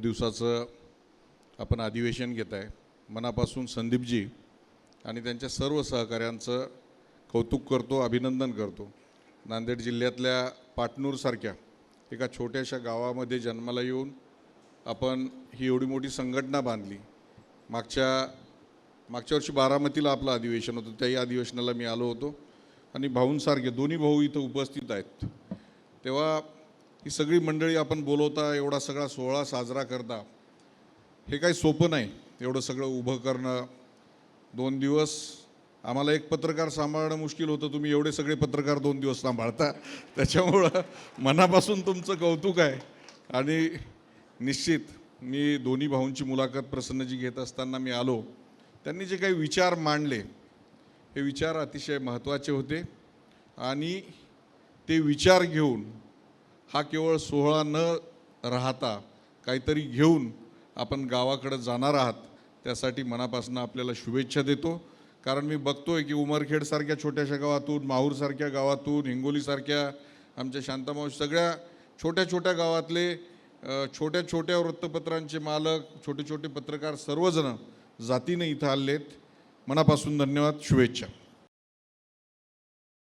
दिवसाचं आपण अधिवेशन घेत आहे. मनापासून संदीपजी आणि त्यांच्या सर्व सहकाऱ्यांचं कौतुक करतो अभिनंदन करतो. नांदेड जिल्ह्यातल्या पाटणूरसारख्या एका छोट्याशा गावामध्ये जन्माला येऊन आपण ही एवढी मोठी संघटना बांधली. मागच्या मागच्या वर्षी बारामतीला आपलं अधिवेशन होतं त्याही अधिवेशनाला मी आलो होतो. आणि भाऊंसारखे दोन्ही भाऊ इथं उपस्थित आहेत. तेव्हा ही सगळी मंडळी आपण बोलवता एवढा सगळा सोहळा साजरा करता. हे काही सोपं नाही एवढं सगळं उभं करणं. दोन दिवस आम्हाला एक पत्रकार सांभाळणं मुश्किल होतं तुम्ही एवढे सगळे पत्रकार दोन दिवस सांभाळता. त्याच्यामुळं मनापासून तुमचं कौतुक आहे. आणि निश्चित मी दोन्ही भाऊंची मुलाखत प्रसन्नजी घेत असताना मी आलो. त्यांनी जे काही विचार मांडले हे विचार अतिशय महत्त्वाचे होते. आणि ते विचार घेऊन हा केवळ सोहळा न राहता काहीतरी घेऊन आपण गावाकडे जाणार आहात त्यासाठी मनापासून आपल्याला शुभेच्छा देतो. कारण मी बघतो आहे की उमरखेडसारख्या छोट्याशा गावातून माहूरसारख्या गावातून हिंगोलीसारख्या आमच्या शांतामाऊ सगळ्या छोट्या छोट्या गावातले छोट्या छोट्या वृत्तपत्रांचे मालक छोटे छोटे पत्रकार सर्वजण जातीने इथं आलेत. मनापासून धन्यवाद शुभेच्छा.